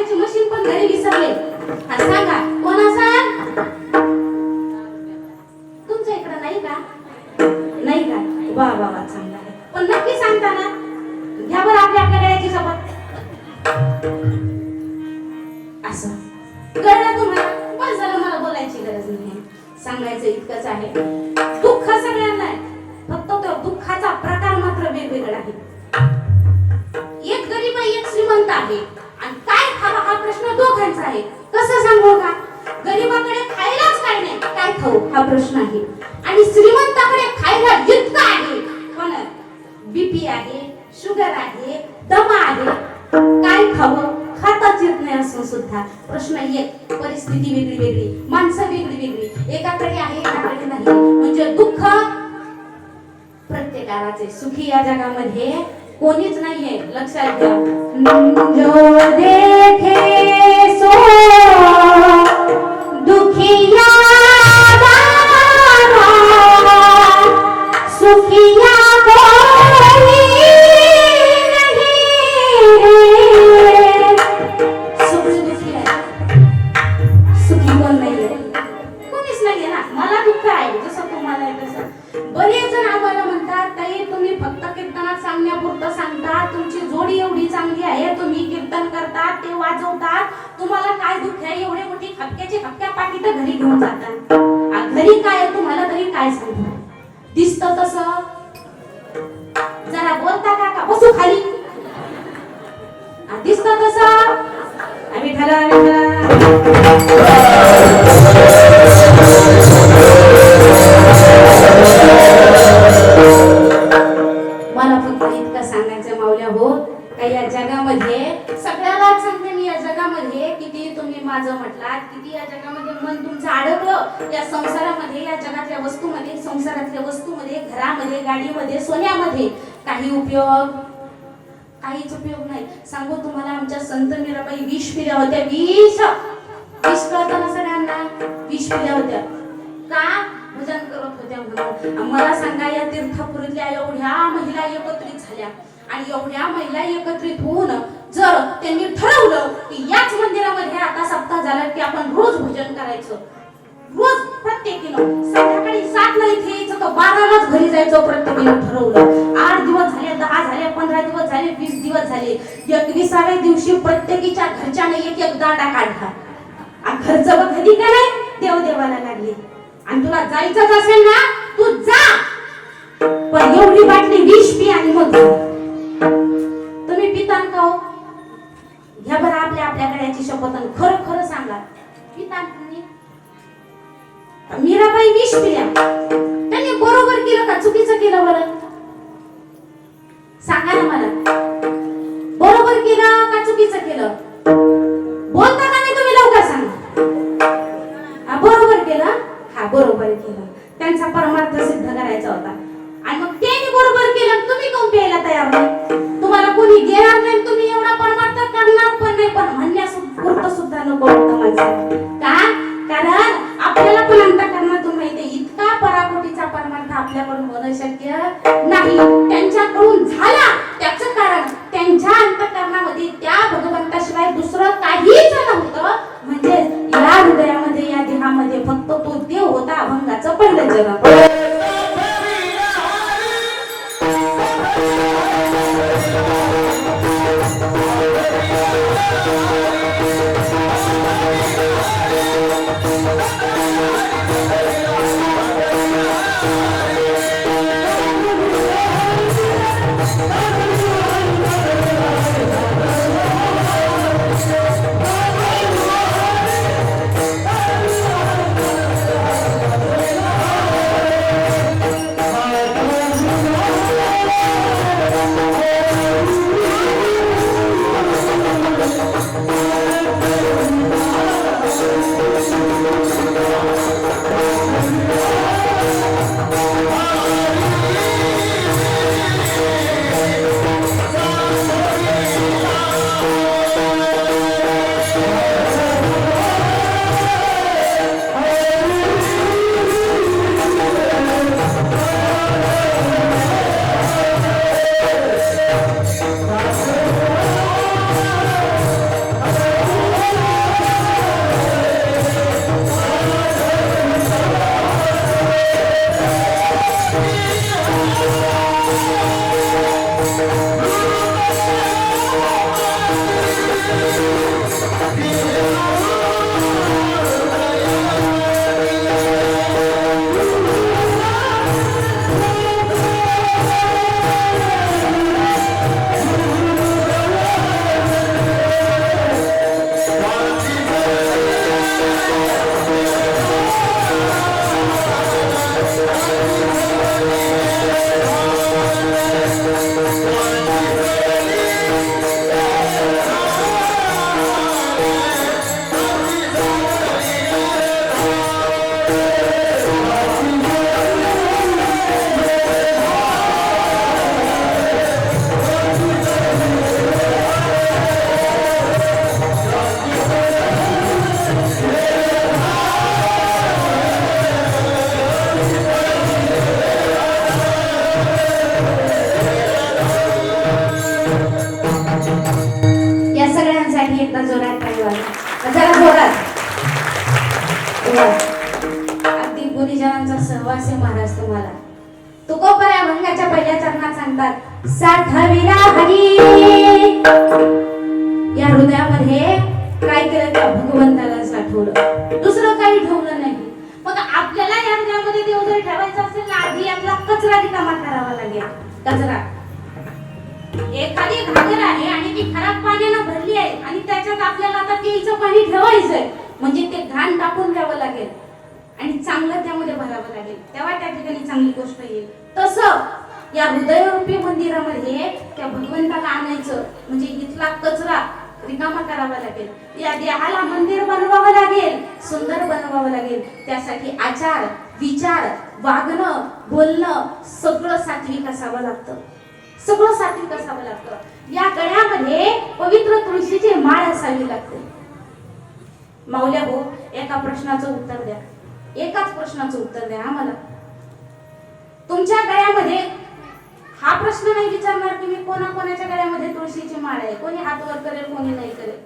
करायची मशीन पण घरी विसरले. हा, सांगा. नाहीये कोणीच नाहीये लक्षात घ्या. जो देखे सो दुखिया घरी काय तुम्हाला तरी काय सांगू? दिसत तसं. जरा बोलता का का? बसू खाली. दिसत तसं. आम्ही ठरा आम्ही ठरा घरामध्ये गाडीमध्ये सोन्यामध्ये काही उपयोग? काहीच उपयोग नाही. सांगू तुम्हाला आमच्या संत मीराबाई विष पिल्या होत्या विष विष कळतं सगळ्यांना विष पिल्या होत्या. का? भजन करत होत्या म्हणून. मला सांगा या तीर्थापुरीतल्या एवढ्या महिला एकत्रित झाल्या. आणि एवढ्या महिला एकत्रित होऊन जर त्यांनी ठरवलं की याच मंदिरामध्ये आता सप्ताह झाला की आपण रोज भजन करायचं. रोज प्रत्येकीनं. संध्याकाळी सातला इथे यायचं बारालाच घरी जायचं ठरवलं. आठ दिवस झाले दहा झाले पंधरा दिवस झाले वीस दिवस झाले. एकविसाव्या दिवशी प्रत्येकीच्या घरच्याने एक एक दांडा काढला खर्च बघ कधी का नाही देव देवाला लागले. आणि तुला जायचंच असेल ना तू जा. पण एवढी बाटली विष पी आणि मग तुम्ही पितान का हो? घ्या बरं आपल्या आपल्या गळ्याची शपथ आणि खरं खरं सांगा. पितान तुम्ही? मीराबाई विष पिल्या. बरोबर केलं का? चुकीचं केलं बरं. सांगा ना मला. बरोबर केलं का चुकीचं केलं? बोलता का नाही तुम्ही लवकर सांगा. हा, बरोबर केलं? हा बरोबर केलं. त्यांचा परमार्थ सिद्ध करायचा होता. आणि मग त्यांनी बरोबर केलं तुम्ही कोण प्यायला तयार नाही तुम्हाला कोणी देणार नाही तुम्ही एवढा परमार्थ करणार पण नाही. पण म्हणण्यास पुरत सुद्धा नको होतं माझं. का? कारण आपल्याला पण अंतकरणातून माहिती पराकोटीचा परमार्थ आपल्याकडून होणं शक्य नाही. त्यांच्याकडून झाला त्याच कारण त्यांच्या अंतकरणामध्ये त्या भगवंताशिवाय कचरा रिकामा करावा लागेल. कचरा. एखादी घागर आहे आणि ती खराब पाण्यानं भरली आहे आणि त्याच्यात आपल्याला आता प्यायचं पाणी ठेवायचंय. म्हणजे ते घाण टाकून द्यावं लागेल. आणि चांगलं त्यामध्ये भरावं लागेल. तेव्हा त्या ठिकाणी चांगली गोष्ट येईल. तसं या हृदयरूपी मंदिरामध्ये त्या भगवंताला आणायचं म्हणजे इथला कचरा रिकामा करावा लागेल. या देहाला मंदिर बनवावं लागेल सुंदर बनवावं लागेल. त्यासाठी आचार विचार वागणं बोलणं सगळं सात्विक असावं लागतं. सगळं सात्विक असावं लागतं. या गळ्यामध्ये पवित्र तुळशीची माळ असावी लागते. माऊल्या हो एका प्रश्नाचं उत्तर द्या. एकाच प्रश्नाचं उत्तर द्या आम्हाला तुमच्या गळ्यामध्ये हा प्रश्न नाही विचारणार की मी कोणा कोणाच्या गळ्यामध्ये तुळशीची माळ आहे. कोणी हात वर करेल कोणी नाही करेल.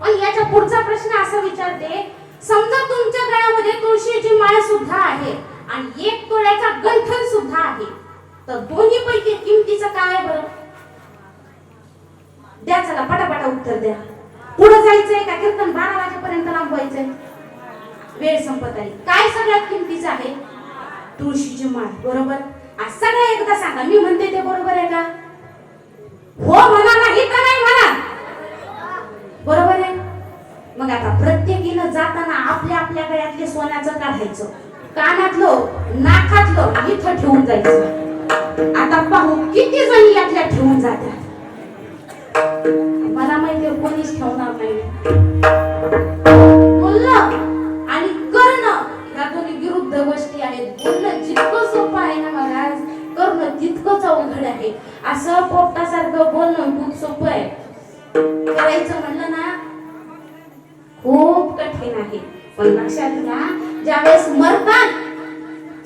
पण याच्या पुढचा प्रश्न असा विचारते समजा तुमच्या गळ्यामध्ये तुळशीची माळ सुद्धा आहे आणि एक तोळ्याचा गंठन सुद्धा आहे तर दोन्ही पैकी किमतीचं काय बरं? द्या चला पटापटा उत्तर द्या. पुढे जायचंय का? कीर्तन बारा वाजेपर्यंत लांबवायचंय. वेळ संपत आली. काय सगळ्यात किमतीचं आहे? तुळशीची माळ बरोबर? आज सगळ्या एकदा सांगा मी म्हणते ते बरोबर आहे का? हो म्हणा नाही तर नाही म्हणा. बरोबर आहे? मग आता प्रत्येक प्रत्येकीनं जाताना आपल्या आपल्या गळ्यातले सोन्याचं काढायचं. कानातलं नाकातलं इथं ठेवून जायचं. आता पाहू किती जणी यातल्या ठेवून जात्या. मला माहितीये कोणीच ठेवणार नाही. बोलणं आणि करणं ह्या दोन्ही विरुद्ध गोष्टी आहेत. बोलणं जितकं सोपं आहे ना महाराज करणं तितकंच अवघड आहे. असं पोपटासारखं बोलणं खूप सोपं आहे. करायचं म्हणलं ना खूप कठीण आहे पण लक्षात घ्या ज्यावेळेस मरतात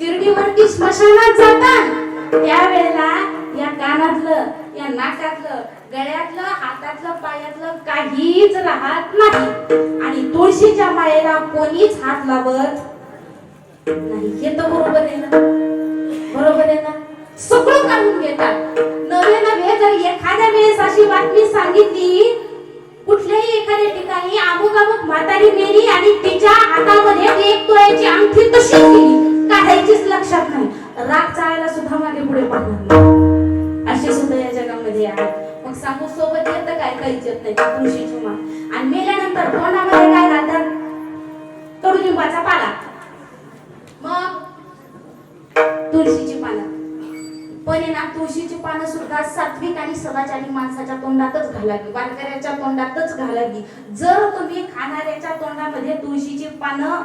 तिरडीवरती स्मशानात जातात त्यावेळेला या कानातलं या नाकातलं गळ्यातलं हातातलं पायातलं काहीच राहत नाही. आणि तुळशीच्या मायेला कोणीच हात लावत नाही. हे तर बरोबर आहे ना? बरोबर आहे ना? सगळं काढून घेतात. नवे नवे जर एखाद्या वेळेस अशी बातमी सांगितली कुठल्याही एखाद्या ठिकाणी अमुक अमुक म्हातारी मेली आणि तिच्या हातामध्ये एक तोळ्याची अंगठी तशी गेली काढायचीच लक्षात नाही. राग चाळायला सुद्धा मागे पुढे पडणार नाही. असे सुद्धा या जगामध्ये आहेत. मग सांगू सोबत येतं काय काहीच येत नाही तुळशीची माळ आणि मेल्यानंतर तोंडामध्ये काय घालतात कडुलिंबाचा पाला. मग तुळशीची पाला. पण ना तुळशीची पानं सुद्धा सात्विक आणि सदाचारी माणसाच्या तोंडातच घालावी वारकऱ्याच्या तोंडातच घालावी. जर तुम्ही खाणाऱ्याच्या तोंडामध्ये तुळशीची पानं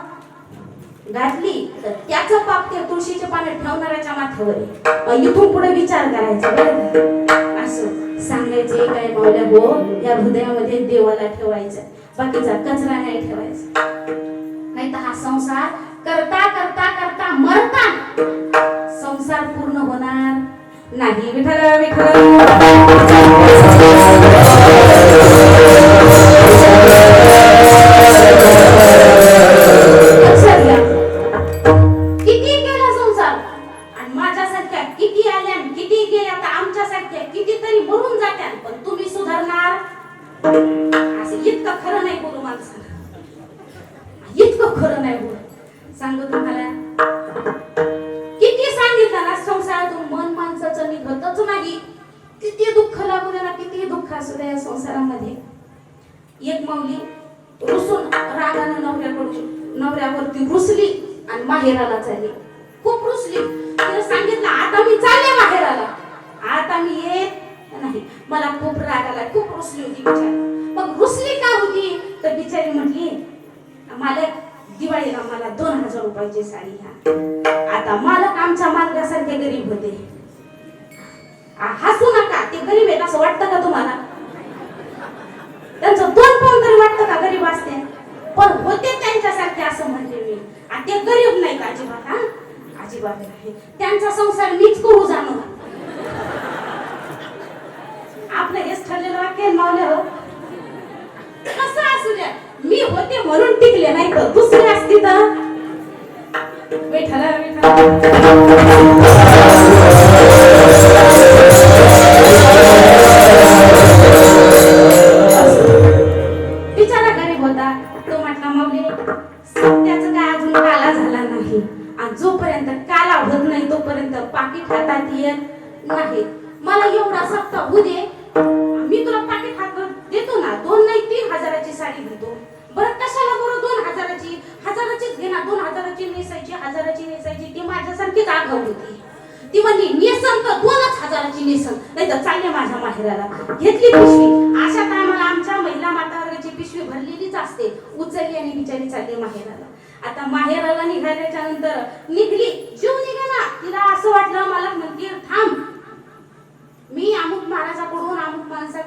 घातली तर त्याचं पाप ते तुळशीचे पानं ठेवणाऱ्याच्या माथ्यावर इथून पुढे विचार करायचा बरं असं सांगायचे काय मावल्या हो या हृदयामध्ये देवाला ठेवायचं बाकीचा कचरा नाही ठेवायचा. नाही तर हा संसार करता करता करता मरता. संसार पूर्ण होणार. नाही विठ्ठल विठ्ठल. किती केला संसार? आणि माझ्यासारख्या किती आल्या आणि किती गेल्या तर आमच्यासारख्या कितीतरी मरून जात्या पण तुम्ही सुधारणार? असं इतकं खरं नाही बोलू माणसाला. इतकं खरं नाही बोलू. सांगू तुम्हाला किती या संसारामध्ये एक माऊली रुसून रागानं नवऱ्याकडून नवऱ्यावरती रुसली आणि माहेराला चालली. खूप रुसली. तिला सांगितलं आता मी चालले माहेराला. आता मी येत नाही. मला खूप राग आला. खूप रुसली होती बिचारी. मग रुसली का होती? तर बिचारी म्हटली मालक दिवाळीला मला दोन हजार रुपयाची साडी घ्या. आता मालक आमच्या मालकासारखे गरीब होते. हसू नका. ते गरीब आहेत असं वाटतं का तुम्हाला? त्यांचं दोन पाऊल तरी वाटतं का गरीब असते? पण होते त्यांच्यासारखे असं म्हणते मी. आणि ते गरीब नाहीत अजिबात हा? अजिबात नाही. त्यांचा संसार मीच करू जाणं आपलं हेच ठरलेलं वाक्य मावले हो. असू द्या मी होते म्हणून टिकले नाही तर दुसरे असते तर? बेठाला विठ्ठला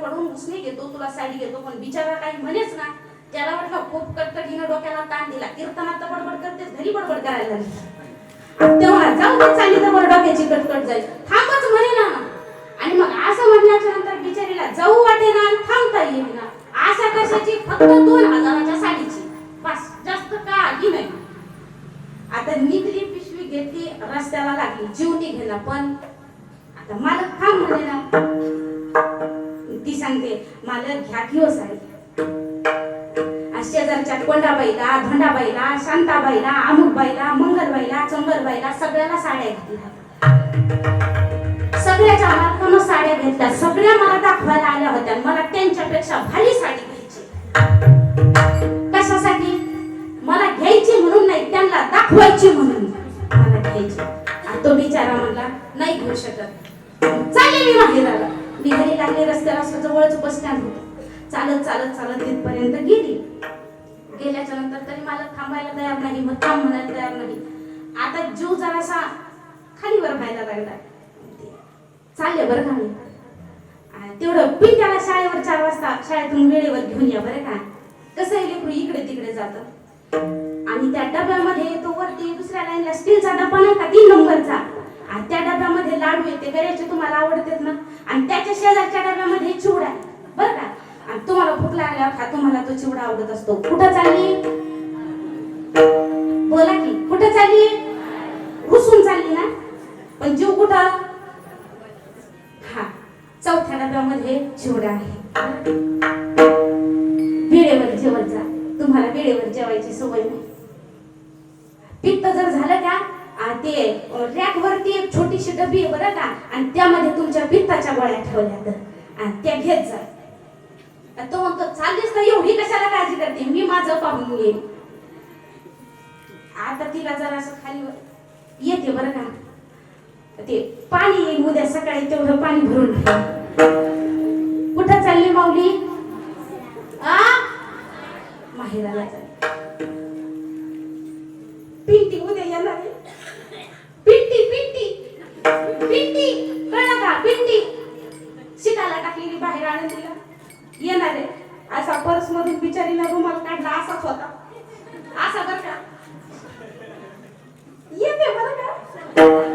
पडून माणसाकडून उसने घेतो तुला साडी घेतो पण बिचारा काही म्हणेच ना. त्याला वाटलं खूप कट्ट घेणं डोक्याला ताण दिला. कीर्तनात बडबड करतेस घरी बडबड करायला लागली. तेव्हा जाऊ दे चालली तर बरं डोक्याची कटकट जाईल. थांबच म्हणे ना. आणि मग असं म्हणण्याच्या नंतर बिचारीला जाऊ वाटे ना थांबता येईल ना. आशा कशाची? फक्त दोन हजाराच्या साडीची. बस जास्त काही नाही. आता निघली पिशवी घेतली रस्त्याला लागली जीव निघेना पण. आता मालक थांब म्हणे ना. सांगते मला घ्या की हो साडी आज शेजारच्या कोंडाबाईला धोंडाबाईला शांताबाईला अमुकबाईला मंगलबाईला चंबरबाईला सगळ्याला साड्या घेतल्या. सगळ्याच्या मालकानं साड्या घेतल्या. सगळ्या मला दाखवायला आल्या होत्या. मला त्यांच्यापेक्षा भारी साडी घ्यायची. कशासाठी? मला घ्यायची म्हणून नाही त्यांना दाखवायची म्हणून. मला घ्यायची. तो बिचारा म्हणला नाही घेऊ शकत. चालेल मी माहेराला. आला घरी लागले रस्त्याला असं जवळच बस स्टँड होतं. चालत चालत चालत तिथपर्यंत गेली. गेल्याच्यानंतर तरी मला थांबायला तयार नाही मग थांब म्हणायला तयार नाही. आता जीव जरासा खालीवर व्हायला लागला. चालले बरं का मी? तेवढं पी त्याला शाळेवर चार वाजता शाळेतून वेळेवर घेऊन या बरं का? कसं आहे लेकरू इकडे तिकडे जातं. आणि त्या डब्यामध्ये तो वरती दुसऱ्या लाईनला स्टीलचा डबा नाही का? तीन नंबरचा? आणि त्या डब्यामध्ये लाडू येते गऱ्याचे तुम्हाला आवडतात ना? आणि त्याच्या शेजारच्या डब्यामध्ये चिवडा आहे. बरं का? आणि तुम्हाला भूक लागल्यावर खा तुम्हाला तो चिवडा आवडत असतो. कुठं चालली? बोला की कुठं चालली? रुसून चालली ना? पण जीव कुठं? हा चौथ्या डब्यामध्ये चिवडा आहे. वेळेवर जेवायचा जा. तुम्हाला वेळेवर जेवायची सवय नाही पित्त जर झालं का आ, ते रॅक वरती एक छोटीशी डबी आहे बरं का आणि त्यामध्ये तुमच्या पित्ताच्या गोळ्या ठेवल्या तर आणि त्या घेत जा. तो म्हणतो चाललीस ना एवढी कशाला काळजी करते? मी माझं पाहून येईल आता तिला जरा असं खाली येते बरं का. ते पाणी येईल उद्या सकाळी तेवढं पाणी भरून कुठं चालली माऊली? आ? माहेराला चालली बाहेर आणून दिला. येणार आहे. असा पर्स मधून बिचारीला रुमाल काढला असाच होता. असा बर का? येते बरं का?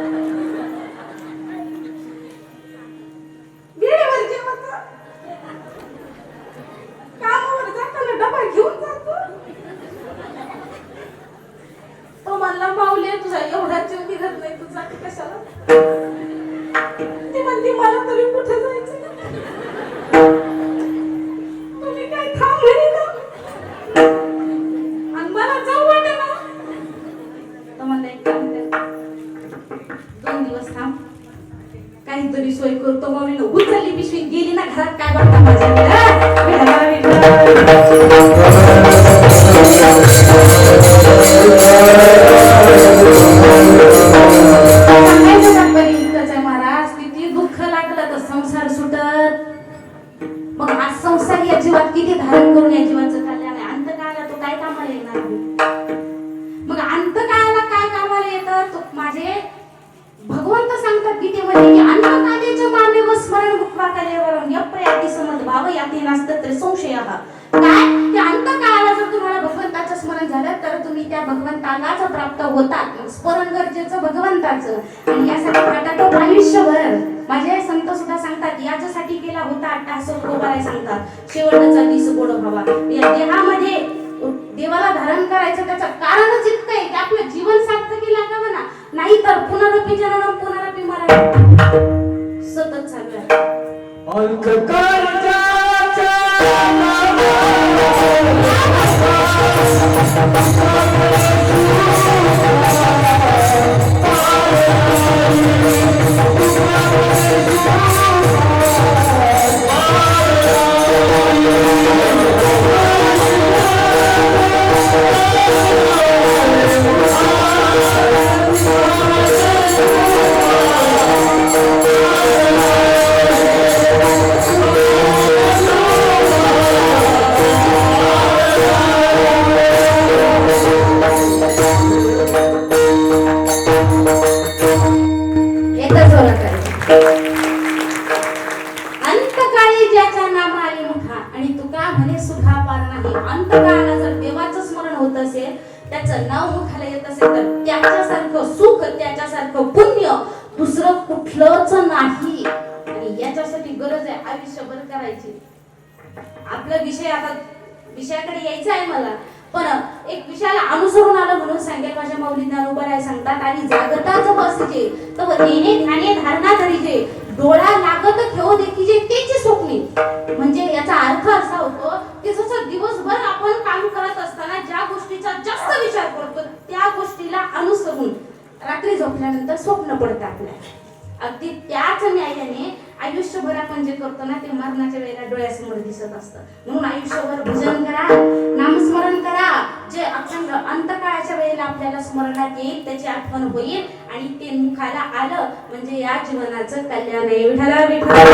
केलं तर संशय हा काय? जर तुम्हाला भगवंताचं स्मरण झालं तर तुम्ही त्या भगवंतालाच प्राप्त होतात. स्मरण गरजेचं भगवंताचं. आणि यासाठी वाटत आयुष्यभर माझे संत सुद्धा सांगतात याच्यासाठी केला होता गोपाला सांगतात. शेवटचा दिस गोड भावा. या देहामध्ये देवाला धारण करायचं त्याचं कारणच इतकं आहे की आपलं जीवन सार्थकी ना नाही तर पुनरपी जनरम पुनरपी मरण. सतत चालू Oh, झोपल्यानंतर स्वप्न पडतात अगदी त्याच न्यायाने आयुष्यभर आपण जे करतो ना ते मरणाच्या वेळेला डोळ्यासमोर दिसत असतं. म्हणून आयुष्यभर भजन करा नामस्मरण करा. जे अक्षांग अंतकाळाच्या वेळेला आपल्याला स्मरणात येईल त्याची आठवण होईल आणि ते मुखाला आलं म्हणजे या जीवनाचं कल्याण आहे. विठाला विठाला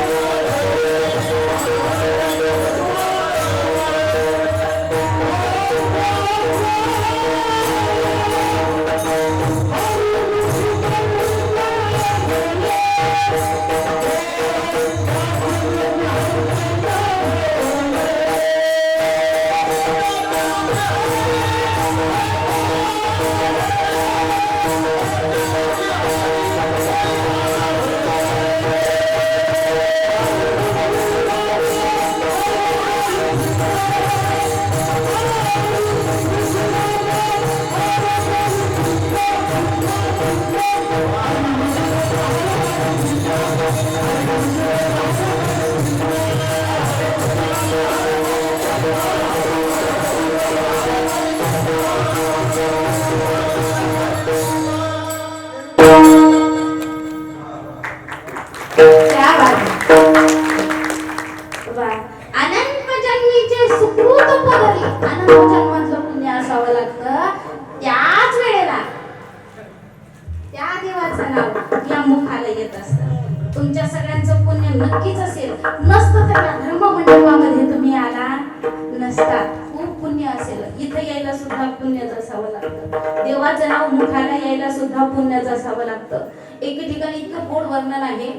देवाचं नाव मुखाला यायला सुद्धा पुण्याच असावं लागतं. एके ठिकाणी इतकं गोड वर्णन आहे.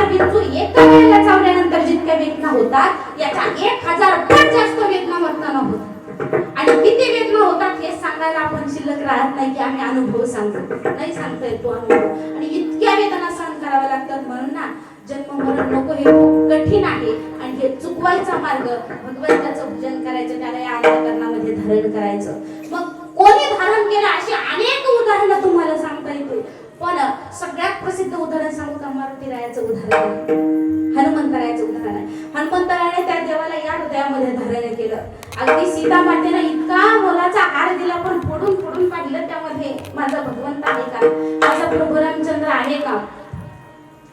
हजार बिंदू एका वेळेला चावल्यानंतर जितक्या वेदना होतात याच्या एक हजार पट जास्त वेदना वर्तना होत आणि किती वेदना होतात हे सांगायला आपण शिल्लक राहत नाही की आम्ही अनुभव सांगतो. नाही सांगता येतो अनुभव. आणि इतक्या वेदना सहन कराव्या लागतात म्हणून ना जन्म मरण नको हे खूप कठीण आहे. आणि हे चुकवायचा मार्ग भगवंताचं भजन करायचं त्याला या अंतकरणामध्ये धारण करायचं. मग कोणी धारण केलं? अशी अनेक उदाहरणं तुम्हाला सांगता येतील. पण सगळ्यात प्रसिद्ध उदाहरण सांगू का? मारुती रायाचं उदाहरण हनुमंतरायाचं उदाहरण आहे. हनुमंतरायाने त्या देवाला या हृदयामध्ये धारण केलं. अगदी सीता मातेनं इतका मोलाचा हार दिला पण फोडून फोडून पाहिलं त्यामध्ये माझा भगवंत आहे का? माझा प्रभू रामचंद्र आहे का?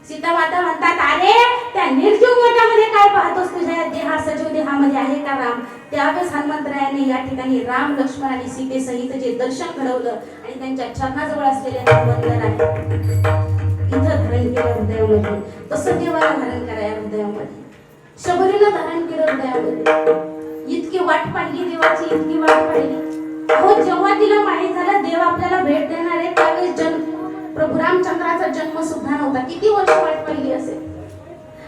सीतामाता म्हणतात अरे त्या निर्जीव पोटामध्ये काय पाहतोस तुझ्या देहा सजीव देहामध्ये आहे का राम? त्यावेळेस हनुमंतरायाने या ठिकाणी राम लक्ष्मण आणि सीतेसहित जे दर्शन घडवलं आणि त्यांच्या चरणाजवळ असलेल्या बंधन आहे. इथं धारण केलं हृदयामध्ये. तसं देवाला धारण करायला हृदयामध्ये. शबरीला धारण केलं हृदयामध्ये. इतकी वाट पाहिली देवाची इतकी वाट पाहिली हो जेव्हा तिला माहीत झालं देव आपल्याला भेट देणार आहे त्यावेळेस जन्म प्रभू रामचंद्राचा जन्म सुद्धा नव्हता. किती वर्ष वाट पाहिली असेल?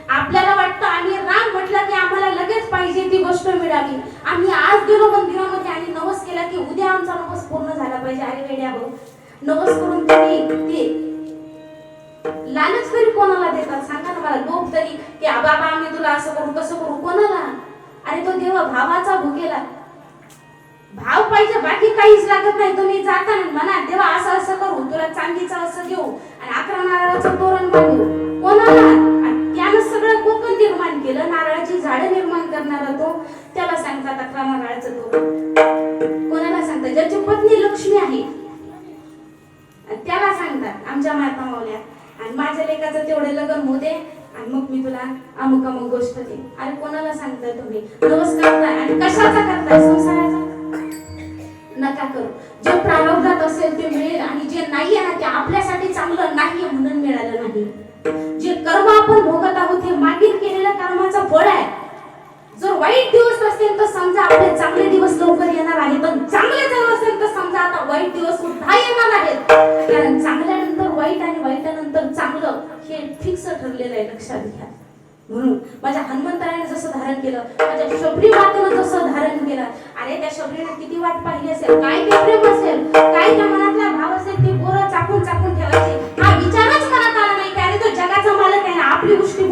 आपल्याला वाटतं आम्ही राम म्हटलं की आम्हाला लगेच पाहिजे ती गोष्ट मिळावी. आम्ही आज गेलो मंदिरामध्ये आणि नवस केला की उद्या आमचा नवस पूर्ण झाला पाहिजे. अरे वेड्या भाऊ नवस करून तुम्ही ते लालच तरी कोणाला देतात? सांगा ना मला लोक तरी की बाबा आम्ही तुला असं करू कसं करू. कोणाला? अरे तो देव भावाचा भुकेला. भाव पाहिजे बाकी काहीच लागत नाही. तुम्ही जाताना म्हणा देवा असं असं करू तुला चांदीचं असं देऊ आणि अकरा नारळाचं तोरण बांधू. कोणाला? त्यानं सगळं कोकण निर्माण केलं नारळाची झाडं निर्माण करणारा तो त्याला सांगतात अकरा नारळाचं तोरण. कोणाला सांगतात? ज्याची पत्नी लक्ष्मी आहे. त्याला सांगतात आमच्या माता मावल्या आणि माझ्या लेकाचं तेवढं लग्न होऊ दे. आणि मग मी तुला अमुक अमुक गोष्ट दे अरे कोणाला सांगताय तुम्ही? नमस्कार आणि कशाचा करताय? संसाराचा? नका करू. जे प्रारब्धात असेल ते मिळेल आणि जे नाही आहे ना ते आपल्यासाठी चांगलं नाही म्हणून मिळालं नाही. जे कर्म आपण भोगत आहोत हे मागील केलेल्या कर्माचं फळ आहे. जर वाईट दिवस असतील तर समजा आपले चांगले दिवस लवकर येणार आहेत. पण चांगले जर असेल तर समजा आता वाईट दिवस सुद्धा येणार आहेत. कारण चांगल्यानंतर वाईट आणि वाईटानंतर चांगलं हे फिक्स ठरलेलं आहे लक्षात घ्या. म्हणून माझ्या हनुमंतरायाने जसं धारण केलं माझ्या शबरी मातेनं जसं धारण केलं आणि त्या शबरीने किती वाट पाहिली असेल काय ते प्रेम असेल काय त्या मनातला भाव असेल ते पोरं चाकून चाकून ठेवायचे. हा विचारच मनात आला नाही त्याने तो जगाचा मालक आहे ना आपली गोष्टी